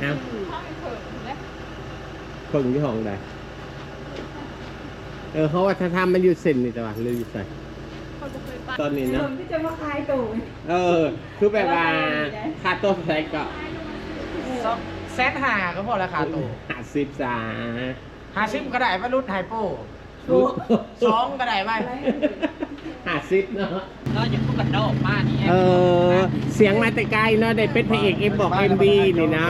เอ้าห้องเถิงและเพิ่งที่ห้องใดเออเขาว่าถ้าทำมันอยู่เส้นนี่แต่ว่าเลยอยู่ใส่คนบ่เคยไปตอนนี้เริ่เนาะมที่จะมาคลายตู่เออ คือแบบว่าค่าต้นใส่ก็แซดหาก็พอราคาตัวห้าสิบสาหาซิมก็ได้ว่ารุ่นไฮโปสองก็ได้ไหม ห้าสิบเนาะเราอยู่คู่กันดอกมานี่เออ เสียงมาแต่ไกลเนาะได้เป็นพระเอกเอ็มบอกเอ็มบีนี่นะ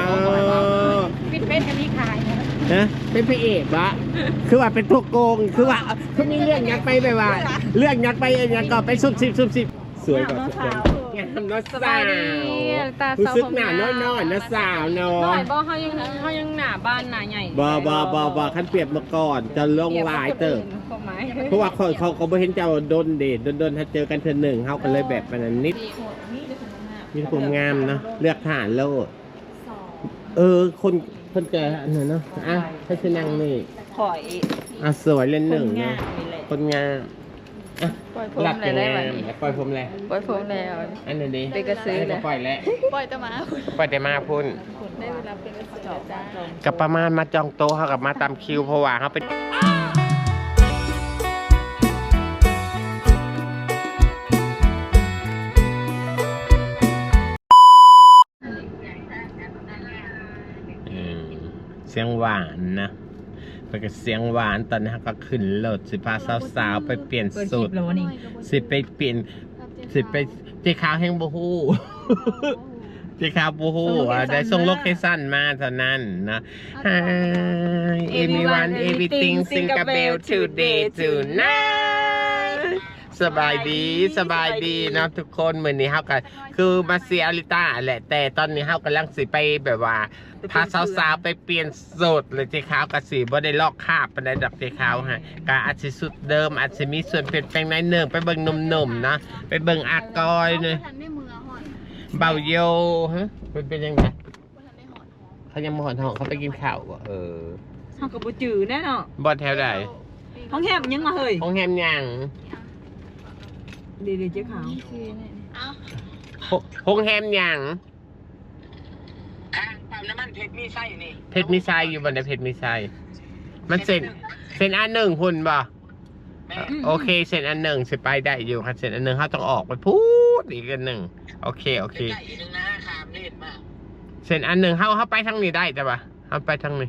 ปิดเป็นอันนี้ขายนะนะเป็นพระเอกบะคือว่าเป็นพวกโกง คือว่าคือมีเรื่องยักไปแบบว่า เรื่องยักไปยักก็ไปสุบสิบสุบสิบสวยกว่าสุดเลย งามเนาะสาวรู้สึกหน้าน้อยน้อยๆนะสาวเนาหน่ะอยบ่เฮายังเฮายังหน้าบ้านหน้าใหญ่บอบอบอบอขั้นเปรียบมาก่อนจะลงหลายเติบเข้าไหมเพราะว่าเขาเขาเขาไม่เห็นเจ้าโดนเดทโดนๆถ้าเจอกันเธอหนึ่งเขาก็เลยแบบมันนิดมีความงามเนาะเลือกฐานโลดเออ คนคนแก่อันนั้นเนาะอะให้ฉันนั่งนี่ขอยอะสวยเล่นหนึ่งคนงาเนาะมนี่แหละคนงามอะ ปล่อยผมหลับเลจะยได้งาบัดมนี้ปล่อยผมเลยปล่อยผมแล้ว อันนี้ดีเป็นกระสือเลยปล่อยแล้วปล่อยแตะมาปล่อยแต่มาพุ่นได้เวลาเป็นกระสือแล้วจ้ากับประมาณมาจองโต๊ะเขากับมาตามคิวเพราะว่าเขาเป็นอืมเสียงหวานนะ ไปกับเสียงหวานตอนนี้เขาก็ขึ้นรถสิพาสาวๆไปเปลี่ยนเปิดคสูลิตปรแล้ววะนี่สิไปเปลี่ยน สิไปเจีขาวแห่งบูฮู้เจีขาวบูฮู้อะได้ส่งโลเคชั่นมาเท่านั้นนะ Hi everyone everything Singapore today tonight สบายดีสบายดีเนาะทุกคนเหมือนนี้เฮากันคือมาเซียอลิต้าแหละแต่ตอนนี้เฮากำลังสิไปแบบว่าพาสาวๆไปเปลี่ยนสูตรเลยเจ๊ขาวกับสีบ่ได้ลอกคราบปานใดดอกเจ๊ขาวฮะกอาจสิสุดเดิมอาจจะมีส่วนเปลี่ยนแปลงในอยหนึ่งไปเบิ่งหนุ่มๆนะไปเบิ่งอากอยเนยทันได้มือหอนเบาโยฮะเป็นเป็นยังไงทันได้หอนเขายังมาหอนทองเขาไปกินข้าวบ่เออเฮาก็บ่จื้อแน่เนาะบอลแถวใดห้องแคบยังมาเฮ้ยห้องแฮมยังเดี๋ยวๆเจ๊ขาวเอาห้องแฮมยังข้างปั๊มน้ำมันเพชรมีไส้นี่เพชรมีทรายอยู่บนในเพชรมีทรายมันเซ็นเซ็นอันหนึ่งหุ่นบ่แม่โอเคเซ็นอันหนึ่งสิไปได้อยู่ค่ะเซ็นอันหนึ่งเขาต้องออกไปพูดอีกอันหนึ่งโอเคโอเคใกล้ๆอีกหนึงนะขามเล่นมาเซ็นอันหนึ่งเขาเขาไปทางนี้ได้แต่ปะเขาไปทางนี้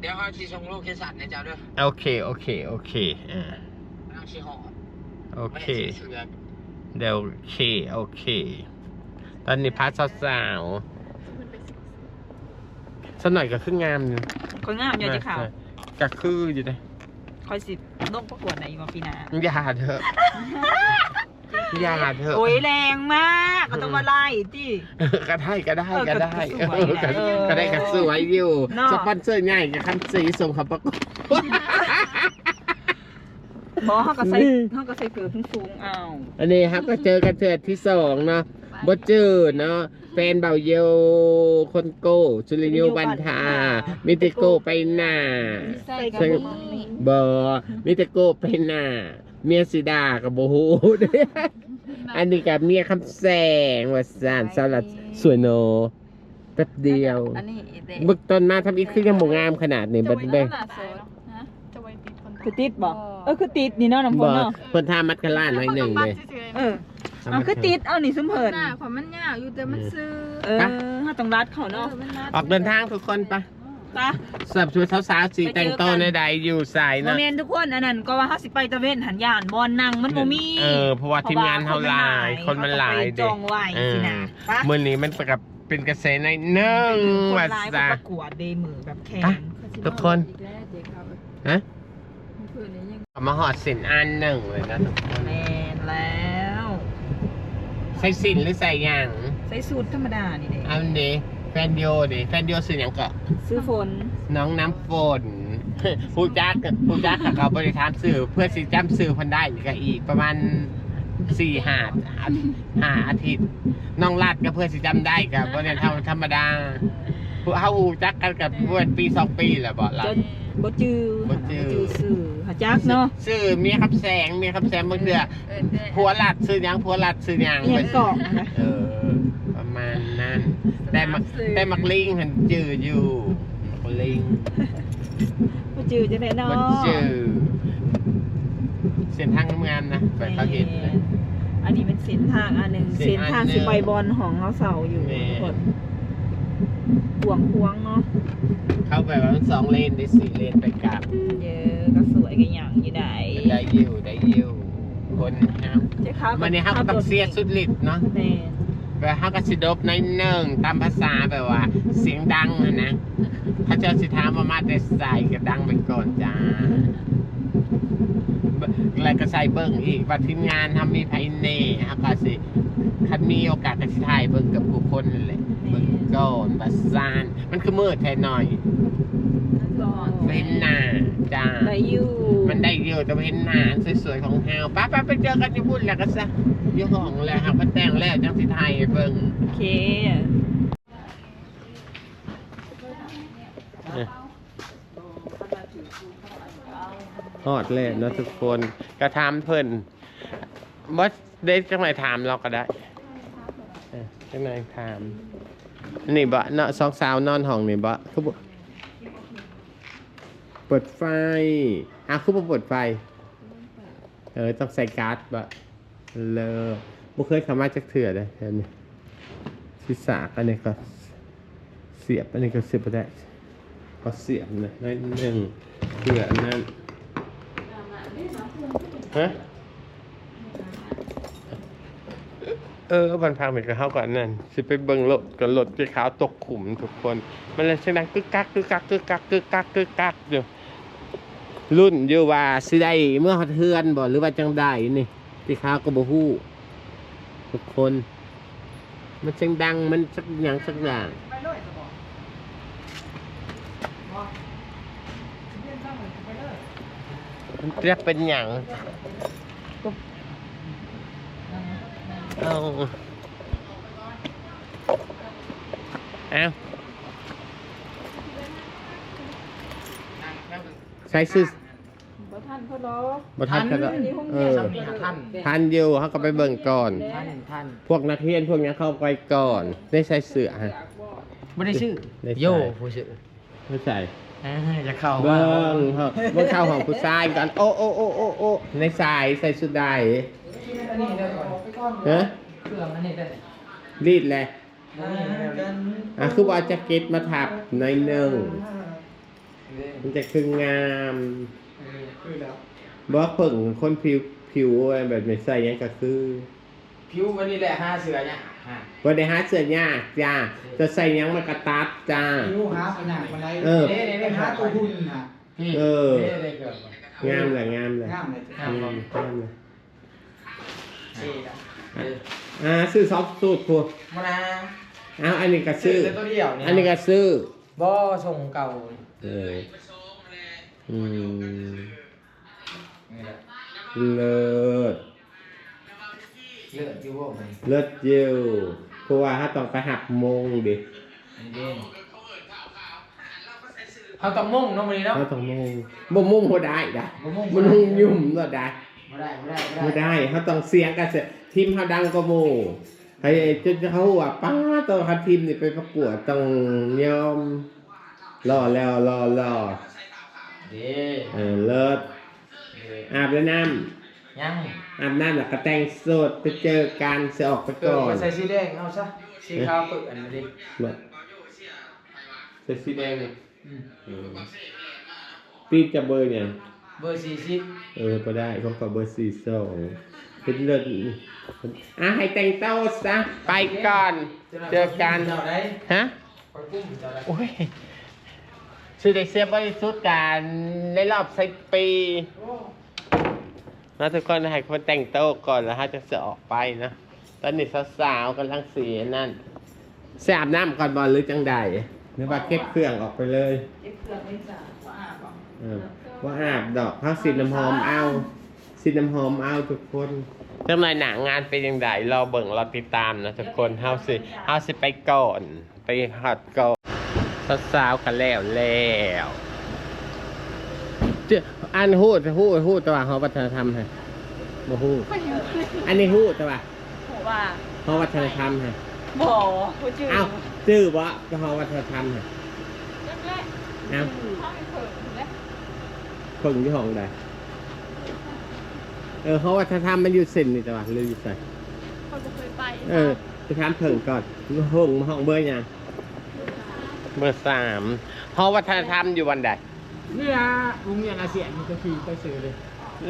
เดี๋ยวเขาสิส่งโลเคชั่นให้เจ้าเด้อโอเคโอเคโอเคอ่า เอาสิหอด โอเคไม่ได้สิเสือกเดี๋ยวโอเค โอเค ตอนนี้พัดสาวๆสักหน่อยก็คืองามอยู่คนงามอยู่เจ๊ขาวก็คืออยู่เลยคอยสิลงประกวดไหนมาปีหน้าอย่าเถอะอย่าเถอะโอ้ยแรงมากก็ต้องมาไล่ติเออก็ได้ก็ได้เออก็ได้ก็สวยเออก็นะเออก็ได้ก็สวยอยู่เนาะสปอนเซอร์ใหญ่กับคันสีส่งเขับประกวด บ่เฮาก็ใส่เฮาก็ใส่เกือบสูงๆอ้าวอันนี้ครับก็เจอกันเทือที่สองเนาะบ่เจอเนาะแฟนเบาเยลคนโก้ชุลิโยบันทามิเตโกไปหน้าใส่กระบุงนี่บอมิเตโกไปหน้าเมียสิดากับโบฮูเด้ออันนี้กับเมียคำแสงว่าสานสลัดสวยโนแป๊บเดียว อันนี้เด็กบึกต้นมาทำอีกคือยังบ่งามขนาดนี้บัดเด้ คนคือติดบ่เออคือติดนี่เนาะน้ำฝบ่นเนาะเพิ่นทามัดกะล่านหน่อยหนึงเลยเออเอาคือติดเอานี่ซุมเพิ่นหน้าความมันยาวอยู่แต่มันซื้อเออเฮาต้องรัดเขาเนาะออกเดินทางทุกคนปะตาสำหรับชุดสาวๆสีแต่งโตวในใดอยู่สายโมเนาะเมนทุกคนอันนั้นก็ว่าเฮาสิไปตะเวนหันยานบอลนั่งมันบ่มีเออเพราะว่าทีมงานเฮาหลายคนมันหลายเขต้องไปจองไว้สินะปะมื้อนี้มันกับเป็นกระแสในหนึ่งคนว่าหลายซะ ประกวดเดมือแบบแข่งปะทุกคนอีกแล้วเด็กครับฮะ มาหอดสินอันหนึ่งเลยนะทุกคนแมนแล้วใส่สินหรือใส่หยังใส่สูตรธรรมดานี่เด้อันนี้แฟนโยดิแฟนโยสื่อหยังก็ซื้อฝนน้องน้ำฝนผู้จักผู้จักกับเขาบริฐานสื่อเพื่อสิจำสื่อเพันได้อีกก็อีกประมาณสี่ห้าห้าอาทิตย์น้องลาดก็เพื่อสิจำได้กับบริษัทธรรมดาผู้เขาหูจักกันกับเพื่อนปีสองปีแหละบอกเราจะบ่จื้อบ่จื้อซื้อ หาจักเนาะชื่อเมียคำแสงเมียคำแสงบางเดือเออเด้ผัวหลัดซื้อหยังผัวหลัดซื้อหยังเอียงเกาะนะคะเออประมาณนั้นานแต่มักแต่มักลิงหันจืออยู่มักลิงบ่จือจังได๋เนาะมันจือเส้นทางงามนะไปเขาเห็นนะ อันนี้เป็นเส้นทางอันหนึงเส้เส้นนอันทางหนึ่งสิไปบอลของเฮาเสาอยู่แม่ทุกคนกวางควางเนาะ เข้าไปว่ามันสองเลนได้สี่เลนไปกลับ เยอะก็สวย กันอย่างอยู่ได้ได้ยิวได้ยิวคนห้ามเจ๊ขาวมันนี่ห้ามก็ต้องเสียสุดฤทธิ์เนาะแม่แบบห้ามก็สิดบในอยหนึ่งตามภาษาแบบว่า เสียงดังนะนะถ้าเจ้าสิถามว่ามาแต่ใส่ก็ดังไปก่อนจ้าแล้วก็ใส่เบิ้งอีกว่าทีมงานทำมีไพเน่ฮะก็สิคันมีโอกาสก็สิถ่ายเบิ้งกับผู้คนนั่นแหละเบิ้งก่อนบัสซานมันคือมืดแท้หน่อย ก่อนเห็นหน้า จ้าได้อยู่มันได้เยอะแต่ว่าเห็นหน้าสวยๆของเฮาป้าป้าไปเจอกันที่บุญแล้วก็ซะอยู่ห้องแล้วครับก็แต่งแล้วจังสิไทยเบิ่งโอเคฮอดแล้วเนาะทุกคนก็ถามเพิ่นบ่ได้จังไหนถามเราก็ได้เออจังไหนถามนี่บ่เนาะสองสาวนอนห้องนี่บ่คือบ่ เปิดไฟ อะคือบ่เปิดไฟ เออ ต้องใส่การ์ดบ่เลยบ่เคยเข้ามาจักเทื่อเลยอันนี้ศีรษะอันนี้ก็เสียบอันนี้ก็เสียบบ่ได้ก็เสียบนะน้อยหนึ่งเพื่อนนั้นฮะเออบันพังเหมือนกับเขาก่อนนั่นสิไปเบิ่งรถกับรถที่ขาวตกขุมทุกคน มันเลยเสียงดังกึกกักกึกกักกึกกักกึกกักกึกกักอยู่ รุ่นอยู่ว่าสิได้เมื่อเทือนบ่หรือว่าจังได้นี่ที่ขาก็บ่ฮู้ทุกคน มันเสียงดังมันสักอย่างสักอย่างมันจะเป็นอย่างเอาเอาใช้ซื้อ บ่ทันกันแล้วเออสามีหาท่านทันอยู่เขาก็ไปเบิ่งก่อน ท่านท่านพวกนักเรียนพวกนี้เข้าไปก่อน ได้ใช้เสื้อฮะไม่ได้ชื่อได้ใส่ โยผู้ชื่อไม่ใส่อ่าจะเข้าเบิ้งเฮาเบิ้งข้าวของผู้ชายก่อนโอ้โอ้โอ้โอ้โอ้ในสายใส่สุดได้อันนี้เดี๋ยวก่อนฮะเครื่องอันนี้ได้รีดเลยอันนี้เดี๋ยวนี้อะคือว่าเอาแจ็คเก็ตมาทับในอยหนึ่งมันจะคืองาม คือแล้ว บอกเพิ่งคนผิวผิวอะไรแบบไม่ใส่หยังก็คือ ผิววันนี้แหละห้าเสือเนี่ยฮะวันได้หาเสื้อยากจ้า จะใส่หยังมันกระตัดจ้าผิวหาปัญหาอะไรเออเด้หาตัวหุ่นนะพี่เออนี่เลยเกือบงามเลยงามเลยงามเลยอืมงามเลย นี่อะเอออ่าซื้อซอฟต์สูตรพวกมานะอ้าวอันนี้ก็ซื้อ แต่ตัวเดียวเนี่ยอันนี้ก็ซื้อ บ่ส่งเก่า เอออืม นี่แหละเลิศเลือดอยู่บ่มันเลิศเยวเพราะว่าถ้าต้องไปหักโมงดิอันนี้เด่นเขาต้องมุ่งเนาะวันนี้เนาะถ้าต้องโมงบ่โมงบ่ได้ดะบ่มุ่งมันนุ่งยุ่มก็ได้ไม่ได้ไม่ได้บ่ได้เขาต้องเสียงกันเสียทีมเขาดังก็โมให้จนเขาว่าป้าต้องคัดทีมนี่ไปประกวดต้องยอมรอแล้วรอรอเด้ เออเลิศ อาบแล้วน้ยังำอาบน้ำแล้วก็แต่งสดไปเจอกันเสียออกไปเกิดก่อนมาใส่สีแดงเอาซะสีขาวปึกอันนี้ดิแบบเสื้อสีแดงอืมอืมปีจะเบอร์เนี่ย เบอร์สี่สิบเออพอได้ของขอเบอร์สี่สองเป็นเลิศอะให้แต่งเต้าซะไปก่อน เจอกัน เจ้าได้ฮะ คอยกุ้มเจ้าได้โอ้ยซื้อได้เสียบริสุทธิ์กันในรอบสิบปี นะทุกคนให้คนแต่งโต๊ะก่อนแล้วฮะจะเสือออกไปนะตอนนี้สาวๆกำลังเสียนั่นแสอาบน้ำก่อนบอลหรือจังใดหรือว่าเก็บเครื่องออกไปเลยเก็บเครื่องไม่จ่าว่าอาบบ่เออว่าอาบดอกข้าวสีน้ำหอมเอาสีน้ำหอมเอาทุกคนจังไรหนางานเป็นยังไงรอเบิ่งรอติดตามนะทุกคนเฮาสิเฮาสิไปก่อนไปหัดก่อนสาวๆกันแล้วแล้วเจ้า อันฮู้จะฮู้ฮู้แตัวาเฮาวัฒนธรรมฮะบ่ฮู้อันนี้ฮู้แตัวาเพราะว่าเฮาวัฒนธรรมฮะบ่บ่จื้อเอ้าชื่อวะกะเพราวัฒนธรรมน่ะแรกเอ้าๆข้าวเผิ่และเพิ่งที่ห้องใดเออเขาวัฒนธรรมมันอยู่เส้นนี่แต่ว่าเลยอยู่ใส่คนบ่เคยไปเออไปถามเพิ่งก่อนห้องห้องเบอร์ยังเบอร์สามห้องวัฒนธรรมอยู่วันใด นี่นะโรงเรียนอาเซียนมันก็ขี่ไปซื้อเลย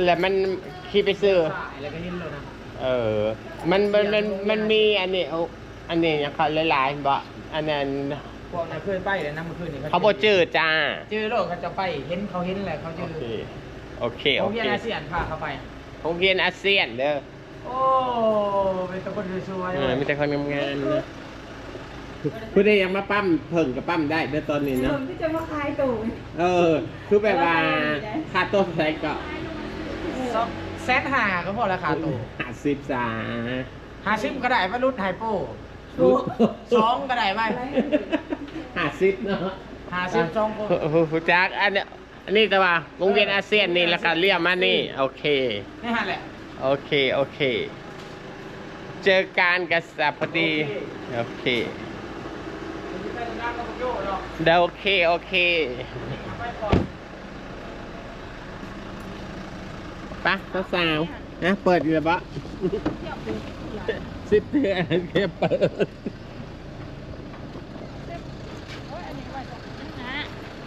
แล้วมันขี่ไปซื้อสายแล้วก็เห็นเลยนะเออ มันมันมันมันมีอันนี้เอาอันนี้ยังเขาหลายๆบ่อันนั้นพวกนั้นเคยไปเลยนะเมื่อคืนนี้เขาบ่เจอจ้าเจอโลกเขาจะไปเห็นเขาเห็นแหละเขาเจโออเคโอเคโรโองเรีเคยนอาเซียนพาเขาไป โรงเรียนอาเซียนเด้อโอ้เป็นตะคนสวยเออมีแต่คนงามๆนะ ผู้ใดยังมาปั้มเพิ่งกับปั้มได้เด้อตอนนี้เนาะ ที่จะมาคายตู่เออ คือแบบว่าค่าตัวใส่ก็สองแสนห้าก็พอราคาตัวห้าสิบสาห้าสิบก็ได้ไปรุ่นไฮโปสองก็ได้ไหมห้าสิบเนาะห้าสิบสองคนผู้จักอันเนี้ยอันนี้แต่ว่าโรงเรียนอาเซียนนี่แล้วก็เรียกมานี่ โอเคนี่ฮะแหละโอเค โอเค เจอการกับสัพพอดี โอเค เดี๋ยวโอเค โอเคไปก่อนปะสาวๆนะเปิดอยู่แล้วปะสิบเดือนแค่เปิดโอ้ยอันนี้ไว้ก่อนนะ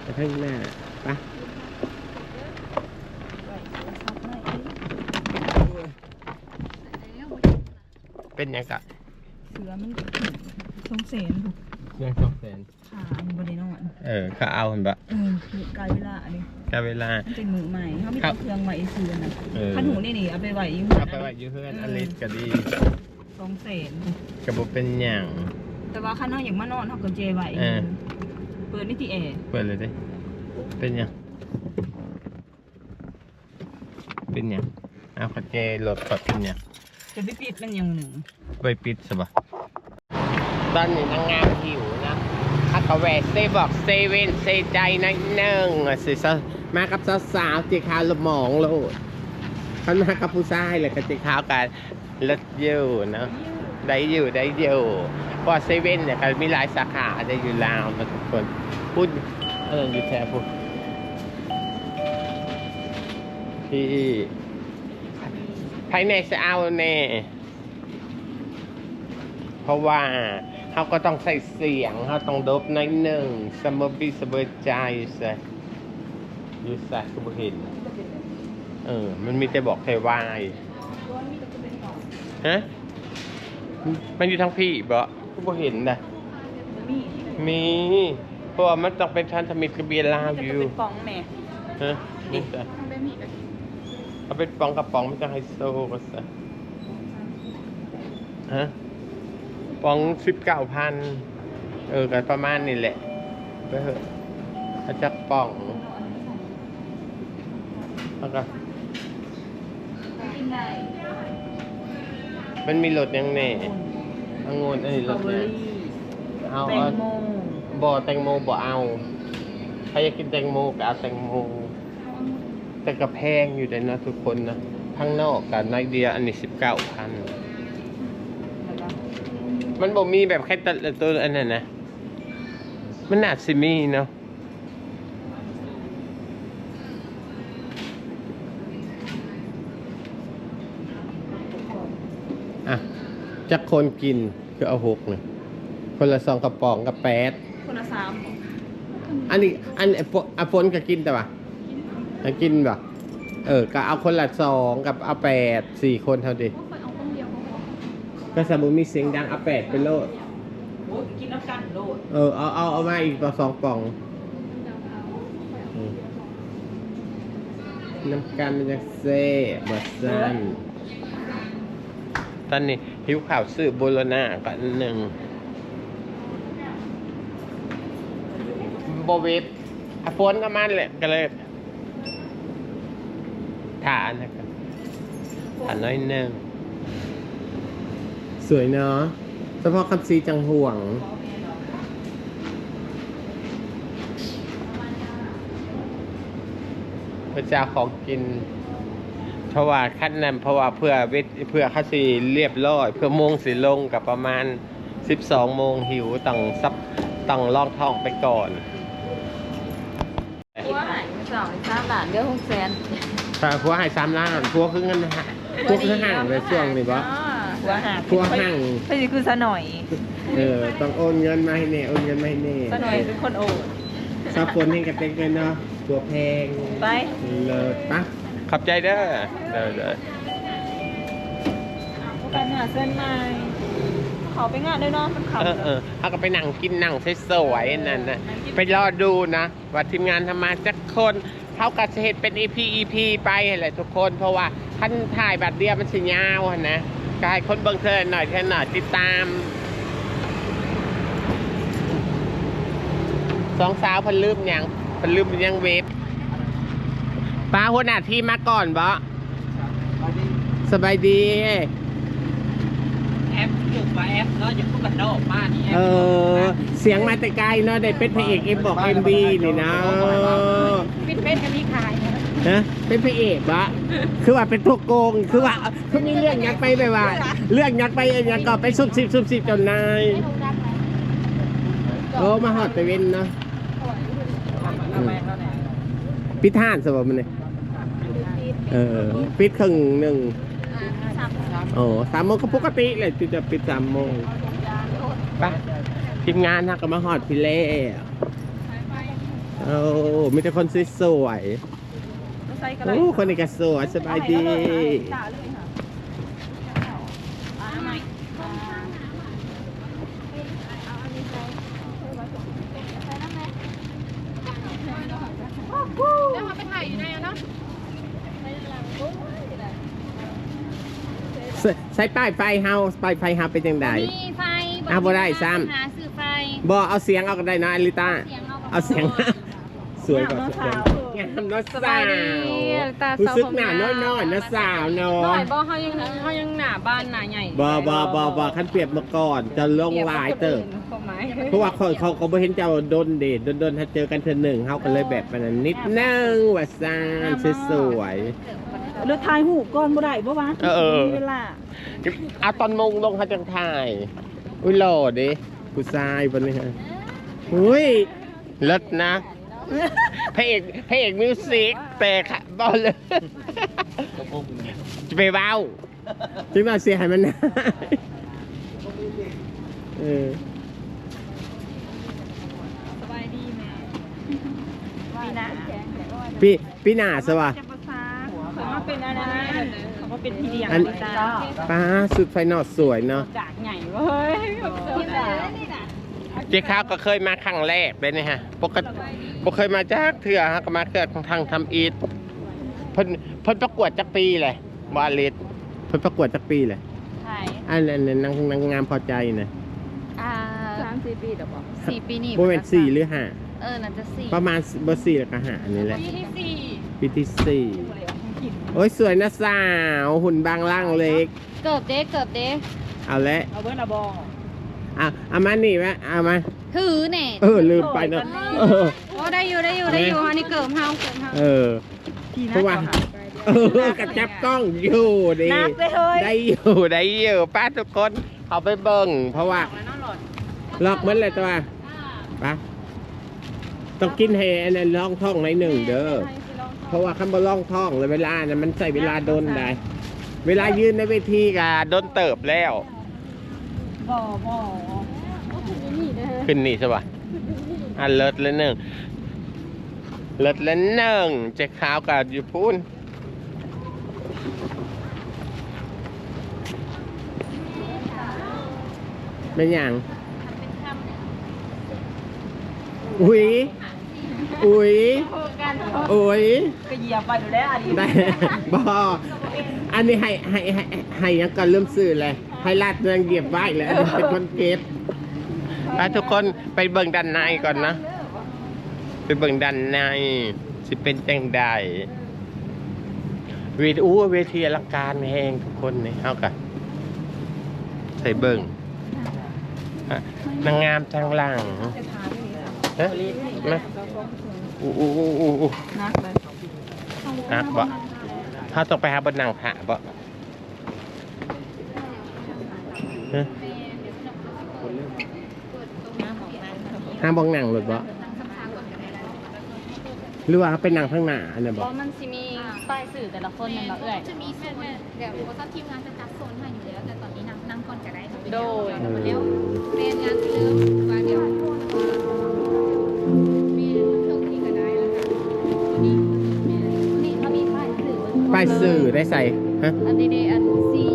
ไปข้างหน้าปะเป็นยังกะเสือมันสงเสน เรื่องสองแสนขามันบ่ได้นอนเออเขาเอาเห็นปะเออคือกายเวลาอันนี้กาเวลา มันเป็นมือใหม่เขามีครัแต่บเครื่องไว้ซื้อนะเออขันหูนี่นี่เอาไปไว้อยู่เอาไปไว้อยูเพื่อนอลิสก็ดีสองเสนกระบุเป็นอย่าง แต่ว่าข้างนอกอย่างมานอนเขาก็เจไว้เออ เปิดนี่ที่แอร์เปิดเลยดิเป็นอย่างเป็นอย่างเอาขัดเจรถขัดเป็นอย่าง จะไปปิดมันอย่างหนึ่ง ไปปิดใช่ปะตอนนี้นางงามหิว นะถ้าก็แวะเซบอกเซเว่นเซใจหนิดนึงอะสิซะมากับสาวๆจีขาวละหมองโลดคันมากับผู้ชายเลยกับจีขาวกันรถอยู่เนาะได้อยู่ได้อยู่เพราะเซเว่นเนี่ยก็มีหลายสาขาได้อยู่ลาวนะทุกคนพูดเอออยู่แท้พูดที่ภายในจะเอาแน่เพราะว่า เขาก็ต้องใส่เสียงเขาต้องดบในอยหนึ่งสมบีสบายใจใส่ยูใส่ก็บ่เห็นเออ มันมีแต่บอกใครวายฮะมันอยู่ทั้งพี่บ่ก็บ่เห็นนะมีมีเพราะว่ามันต้องเป็นทันธมิตรกับเบียร์ลาวจะอยู่เป็นปองแม่ฮะนี่จ้ะทำเป็นหมี่กับเอาเป็นปองกระป๋องมันจะไฮโซก็ซะฮะ ปองสิบเก้าพันเออกันประมาณนี้แหละไปเถอะอาจักป่องแล้วก็กินได้มันมีรถยังแน่องุ่นเอ้ยสตรรอถเบอเนี่ยรี่เอาแตเอางโมบ่แตงโมบ่เอาใครอยากกินแตงโมก็เอาแตงโมแต่ก็แพงอยู่เลยนะทุกคนนะข้างนอกกับในเดียอันนี้สิบเก้าพันแล้วก็ มันบ่มีแบบแค่ตัดตัวอันนั้นนะ มันอาจสิมีเนาะอะจักคนกินคือเอาหกเลยคนละสองกระป๋องกับแปดคนละสามอันนี้อันไอ้ฝนอะฝนก็กินแต่ว่ากินป่ะเออก็เอาคนละสองกับเอาแปดสี่คนเท่าดิก็เคยเอาต้มเดียวก็พอ ก็สมมติมีเสียงดังเอาแปดไปโลด โอ้ยกินน้ำกันโลดเออเอาเอาเอามาอีกต่อสองกล่องเดี๋ยวเอาค่อยเอาอืมน้ำกันมันจะเซ่บดซันตอนนี้หิวข่าวซื้อโบโลนาก่อนหนึ่งโบเวฟอะฝนก็มันแหละก็เลยถานนะครับถานน้อยหนึ่ง สวยเนาะเฉพาะคำซีจังห่วง พระเจ้าของกินเพราะว่าขั้นนั้นเพราะว่าเพื่อเวทเพื่อเขาสิเรียบร้อย เพื่อมงสิลงกับประมาณสิบสองโมงหิวต้องซับต้องลองท้องไปก่อนตัวหายสองสามหลานเดือนหกแสนแต่พัวให้สามล้านพัวคือเงินฮะพวกคือห่างเลยช่วงนี้บ่ หัวหาพัวห่างเพื่อคือซะหน่อยเออต้องโอนเงินมาให้เน่โอนเงินมาให้เน่ซะหน่อยเป็นคนโอนซับคนให้กับเต็งเลยเนาะตัวแพงไปเลิศปะขอบใจเด้อเด้อเด้อไปหาเส้นใหม่ขอไปงานด้วยเนาะมันขับเออเออเขาก็ไปนั่งกินนั่งสวยๆนั่นนะไปรอดูนะ ว่าทีมงานทำมาจักคนเขาก็จะเห็นเป็น EP EP ไปอะไรทุกคน เพราะว่าท่านถ่ายบัตรเดียวมันสิยาวอะนะ กายคนเบิ่งเธอหน่อยเธอหน่อยติดตาม สองสาวเพันลืมยังเพันลืมยังเวฟป้าหัวหน้าที่มาก่อนบ่สบายดี แอปถูกว่าแอปเนาะอย่าพูดกันนอกมานี่แอปเออ เสียงมาแต่ไกลเนาะได้เป็นพระเอกเอ็มบอกเอ็มบีนี่นะ ปิดเป็นกันนี่ขายนะฮะเป็นพระเอกบะ คือว่าเป็นตัวโกง คือว่าคือมีเรื่องยักไปไปว่า เรื่องยักไปยักก็ไปซุบซิบซุบซิบจนนายให้ลงดังไหมโอ้มาหอดไปเว้นเนาะทำไมเขาเนี่ยพิธานสบมันเลยเออปิดครึ่งหนึ่งสามสามโอ้สามโมงก็ปกติเลยที่จะปิดสามโมงไปทีมงานนะก็มาหอดพี่เล่โอ้มีแต่คนสวยๆใส่ก็ได้โอ้คนนี้ก็สวยสบายดีด่าเลยค่ะแล้วมาไปถ่ายอยู่ไหนอะเนาะใส่ใช้ป้ายไฟเฮาป้ายไฟเฮาเป็นยังไงมีไฟอะบ่ได้ซ้ำหาสื่อไฟบอเอาเสียงเอาก็ได้นะอลิต้าเสียงเอาเอาเสียงสวยกว่า ทุกคนงามน้อยสสาบายวดีตารู้สาวสึกผมหนาน้อยน้อยๆนะสาวน้อหน่อยยบ่เขายังเขายังหนาบ้านหนาใหญ่บอบอบอบอขั้นเปรียบมาก่อน จะลงลายเติบเขาหมายเพราะว่าเขาเขาก็บ่เห็นเจ้าโดนเดทโดนๆถ้าเจอกันเธอหนึ่งเขาก็เลยแบบนั้นนิดนึงว่าซานสวยหรือทายหูก่อนบ่ได้บ่วะเออเออ มีเวลาๆเอาตอนมงลงเขาจังถ่าย อุ้ยหล่อดิผู้ชายปนนี้ฮะอุ้ยเลิศนะ พระเอกพระเอกมิวสิกแต่ค่ะบอลเลยจะไปเบ้าจึงมาเสียหายมันนะเออสบายดีแม่ปีหน้าปีปีหน้าสวะจะภาษาเขามาเป็นอะไรนะเขามาเป็นพี่เลี้ยงอันลิซ่าป้าสุดไฟนอลสวยเนาะจากใหญ่เว้ยที่ไหนนี่น่ะเจ๊ข้าวก็เคยมาครั้งแรกเลยนะฮะ ปกติ บ่เคยมาจากเถื่อฮะก็มาเถื่อทางทำอีทเพิ่นเพิ่นประกวดจักปีเลยบาลิสเพิ่นประกวดจักปีเลยใช่อันนั้นนนางนางงามพอใจนะอ่าสามสี่ปีเดี๋ยวบอกสี่ปีนี่โมเมนสี่หรือห้าเออน่าจะสี่ประมาณเบอร์สี่แล้วก็ห้านี่แหละปีที่สี่ปีที่สี่โอ้ยสวยนะสาวหุ่นบางล่างเล็ก เกิบเด้เกิบเด้เอาละเอาเบิ้ลอะบองอะเอามานี่ไหมเอามาถือเน่เออลืมไปเนาะเออโอ้ ได้อยู่ได้อยู่ได้อยู่อันนี้เกิบเฮาเกิบเฮาเออเพราะว่าเออกระจับกล้องอยู่ดีนักเลยเฮ้ยได้อยู่ได้อยู่ป้าทุกคนเขาไปเบิ่งเพราะว่าลอกเหมือนเลยตัวป้าต้องกินให้อันนั้นล่องท้องในอยหนึ่งเด้อเพราะว่าคำว่าล่องท้องเลยเวลานะมันใส่เวลาโดนได้ เวลายืนในเวทีก็โดนเติบแล้วบ่บ่ขึ้นนี่ใช่ปะอันเลิศแล้วหนึ่ง เลิศแล้วหนึ่งเจ๊ขาวกับอยู่พูนเป็นอย่างอุ้ยอุ้ยอุ้ยก็เหยียบไปอยู่แล้วอันนี้ได้บออันนี้ให้ให้ให้ให้ยังก่อนเริ่มสื่อเลยให้ลาดเมืองเหยียบไว้เลยอันนี้เป็นคนเก็บไปทุกคนไปเบิ่งด้านในก่อนนะ ไปเบิ่งด้านใน สิเป็นจังใดเวทีอู้เวทีอลังการแหงทุกคนนี่เอากันใส่เบิ่งอะนางงามทางหลังฮะมาอู้อู้อู้อู้อู้นักเลยนักบ่ถ้าต้องไปหาบนนางผาบ่ฮะห้ามบองหนังหรือบ่ หรือว่าเป็นหนังข้างหน้าอันนั้นเพบ่ราะมันสิมีป้ายสื่อแต่ละคนมันบ่เอื้อย จะมีโซนเดี๋ยวก็ต้องทีมงานจะจัดโซนให้อยู่แล้ว แต่ตอนนี้นั่งนั่งก่อนก็ได้ค่ะโดยเร็วเรียนงานเริ่มว่าเดี๋ยวมีเครื่องนี้ก็ได้แล้วค่ะนี่นี่เขามีป้ายสื่อป้ายสื่อได้ใส่ฮะอันนี้เดอันสี่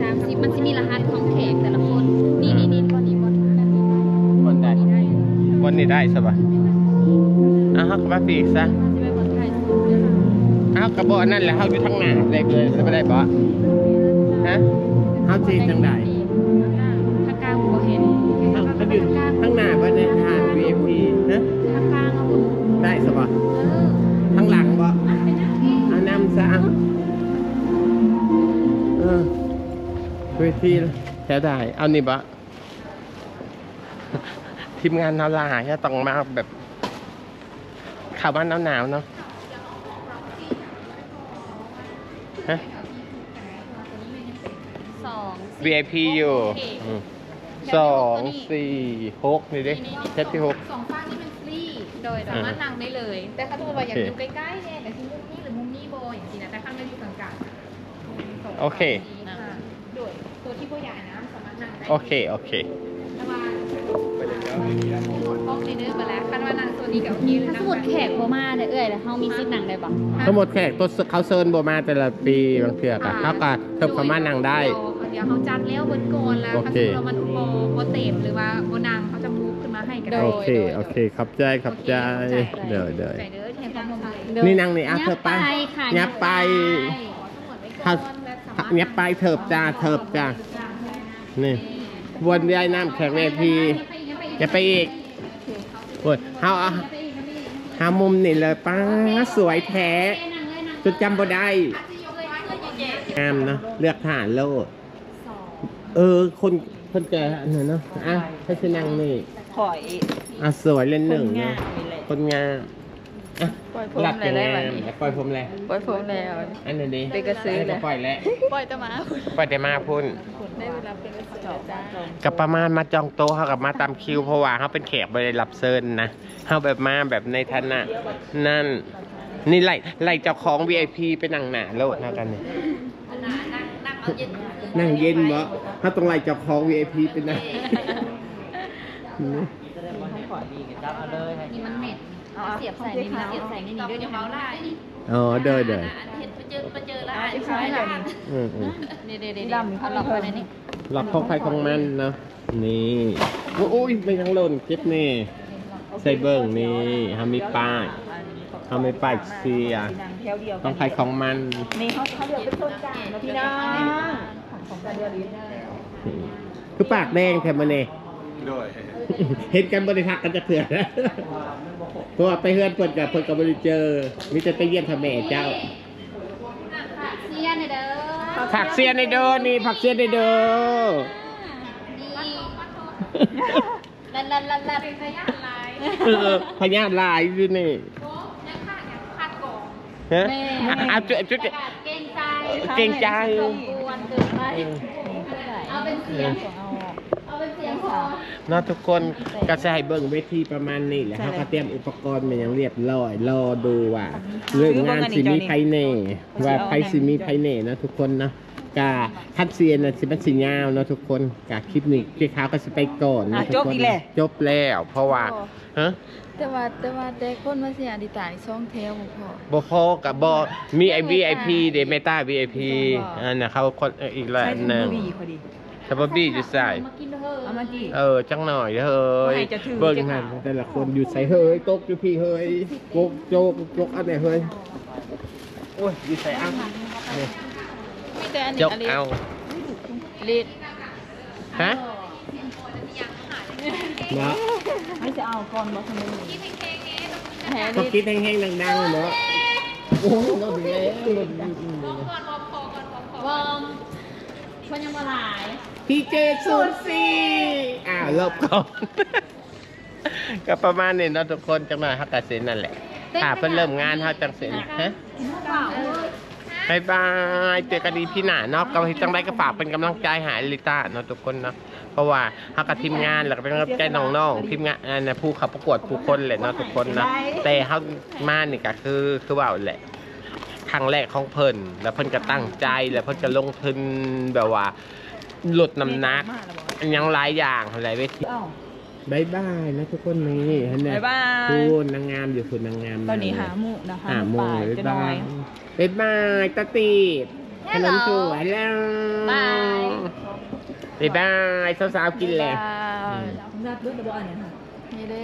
สามสิบมันจะมีรหัสของแขกแต่ละคน นี่นี่นี่คนนี้คนนั้นนี่คนได้ได้คนนี้ได้ใช่ป่ะ อ้าวเขาก็มาปีกซะมันจะเป็นคนไทยสุดเลยอ้าวกระบอกนั่นแหละเขาอยู่ทางหน้าเลยเลยจะไม่ได้บ่ฮะเขาจีทางไหนทางกลางบ่เห็นเขาเขาอยู่ทางหน้าบ่ในทาง VIP ฮะทางกลางเอาคุณได้ใช่ป่ะเออทางหลังบ่เอานำซะเอาเออเวทีแถวได้เอานี่บ่ทีมงานเราลายจะต้องมาแบบ ข่าวบ้านหนาวๆเนาะฮะ สอง VIP อยู่อืมสองสี่หกนี่ดิเซตที่หก สองฝั่งนี่เป็นฟรีโดยสามารถนั่งได้เลย แต่ถ้าตัวอยากอยู่ใกล้ๆเนี่ยแต่ที่มุมนี้หรือมุมนี้โบอย่างนี้นะแต่ข้างในอยู่กลางๆโอเค โดยตัวที่ผู้ใหญ่นะสามารถนั่งได้ โอเค โอเคแต่ว่า ห้องนี้เนื้อไปแล้วคันว่านั่งตัวนี้กับที่ถ้าสมมุดแขกบ่มาได้เอื้อยแล้วเฮามีสิทธิ์นั่งได้บ่ทั้งหมดแขกตัวเขาเซิร์นบมาแต่ละปีบางเทือกอะเขาก็เพิ่มความมั่นนั่งได้เดี๋ยวเขาจัดแล้วบนโกนแล้วโอถ้าเคสมมติเรามันโบโบเต็มหรือว่าโบนางเขาจะมูฟขึ้นมาให้กันโอเคโอเคขอบใจขอบใจเดี๋ยวเดี๋ยวใจเด้อเห็นความมุมเลยนี่นั่งนี่อะเธอไปค่ะยับไปทั้ถ้างหมดไว้ก่อนและสามารถเนี้ยไปเถิบจ้าเถิบจ้านี่วนได้น้ำแข็งเวที อย่าไปอีกโอ้ยเฮาเอาหามุมนี่เลยป้าสวยแท้จนจำบ่ได้งามเนาะเลือกฐานโลดเออ คนคนแก่อันนั้นเนาะอะให้ฉันนั่งนี่ ขอยอะสวยเล่นหนึ่งคนงาเนาะมนี่แหละคนงาม อะปล่อยผมหลับอย่างเลยได้งาไหมมปล่อยผมเลยปล่อยผมแล้ว อันนี้ดีไปกระซื้อเลยปล่อยแล้วปล่อยแต่หมาปล่อยแต่มาพุ่น ได้เวลาเป็นกระสือจ้ากับประมาณมาจองโต๊ะเขากับมาตามคิวเพราะว่าเขาเป็นแขกบริรับเซินนะเขาแบบมาแบบในฐานะนั่น นี่ไล่ไล่เจ้าของ VIP ไปนั่งหนาโลดเท่ากันนี่นั่งเย็นบ่เขาต้องไล่เจ้าของ VIP ไปนั่งนี่มันเหม็น เสียบใส่นี่มันเสียบใส่ในนี้ด้วยจะนะเมาได้อ๋อเด้อเด้อเห็นไปเจอไปเจอแล้วอะใช่เลยอืมอืมนี่เดี๋ยวๆๆเอาหลอกไปในนี้หลับเข้าใครของมันเนาะนี่โอ้ยไม่ทั้งหล่นเก็บนี่ใส่เบิ้งนี่ทำมีป้ายทำมีป้ายเสียนางเที่ยวเดียวต้องใครของมันนี่เขาเขาเดือดเป็นคนกลางนะพี่น้องของการเดือดลิ้นคือปากแดงแทมมาเน่ เห็นกันบริทักกันจะเถื่อนนะเพราะว่าไปเฮือนเปิดกับเปิดกับบริเจอมิจะไปเยี่ยมทำแม่เจ้าเสียในเด้อผักเสียในเด้อนี่ผักเสียในเด้อลันลันลันลันเป็นพยานลายเออพญาติลายอยู่นี่โอ้ยังขาดยังขาดกล่องฮะเอาจุดจุดเก่งใจเก่งใจสมควรเกินไปเอาเป็นเสียง เอาเป็นเสียงพอเนาะทุกคนก็จะให้เบิ่งเวทีประมาณนี้แหละเขาก็เตรียมอุปกรณ์มาอย่างเรียบร้อยรอดูว่าเรื่องงานสิมีไพเน่ว่าไพสิมีไพเน่เนาะทุกคนเนาะกาคัดเซียนนะสิมันสิยาวเนาะทุกคนกาคลิปนี้พี่ขาวก็สิไปก่อนเนาะทุกคนจบแล้ว เพราะว่าฮะ แต่ว่าแต่ว่าแต่คนมาเสียอดิตานี่ช่องแถวบ่พอ บ่พอกับบอมีไอ VIP เดเมตา VIP อันน่ะเขาคนเอ่ออีกแล้วใช่อันถึงหนึ่งบีพอดี ซับบี้อยู่ใส่มากินเถอะเอามากี่เออจังหน่อยเฮ้ยให้จะถือเบิ่งจะหัขานวแต่ละคนอยู่ใส่เฮ้ยตกอยู่พี่เฮ้ยโกกโจกโจกอันไหนเฮ้ยโอ้ยอยู่ใส่เอาเนี่ยมีแต่อันจนี้กอันนี้เอาลิดฮะเนาะไม่จะเอาก่อนบ่ทำไมแหก็ลิดคิดแห้งๆดังๆเนาะโอ้ยเราถึงแล้ววอมคนยังมาหลาย พี่เจศูนย์สี่อ้าวลบก่อนก็ประมาณนี้เนาะทุกคนจังหน่อยฮักกะเซ็นนั่นแหละถ้าเพิ่นเริ่มงานเฮาจังเซ็นฮะบายบายเจอกันดีพี่หนาเนาะกำลังจังได้ก็ฝากเป็นกำลังใจหาลิต้าเนาะทุกคนเนาะเพราะว่าเขากับทีมงานแล้วก็เป็นกำลังใจน้องๆทีมงานอันนะผู้เขาประกวดผู้คนแหละเนาะทุกคนนะแต่เขามานี่ก็คือคือว่าแหละครั้งแรกของเพิ่นแล้วเพิ่นก็ตั้งใจแล้วเพิ่นก็ลงทุนแบบว่า ลดน้ำหนักอันยังหลายอย่างหลายเวทีอ้าวบายบายนะทุกคนนี่เห็นไหมบ๊ายบายคุณนางงามอยู่คุณนางงาม ตอนนี้หาหมูนะคะหาโมงบ่ายเลยจะบ๊ายน้บาอยยบ๊ายบายตาตีบขนมสวยแล้วบายบ๊ายบายสาวๆกินแหละบายนัดด้วยตะบออันเนี่ยค่ะนี่เด้